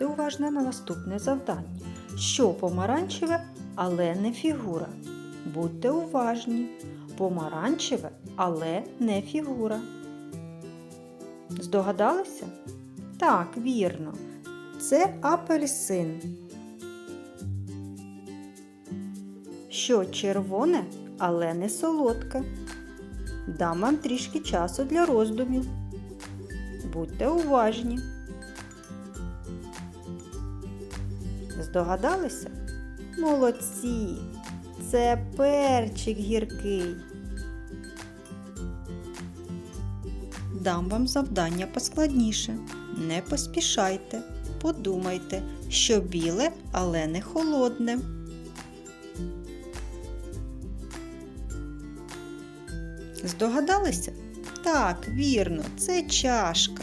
Погляньте уважно на наступне завдання. Що помаранчеве, але не фігура. Будьте уважні. Помаранчеве, але не фігура. Здогадалися? Так, вірно. Це апельсин. Що червоне, але не солодке. Дам вам трішки часу для роздумів. Будьте уважні. Здогадалися? Молодці! Це перчик гіркий. Дам вам завдання поскладніше. Не поспішайте, подумайте, що біле, але не холодне. Здогадалися? Так, вірно, це чашка.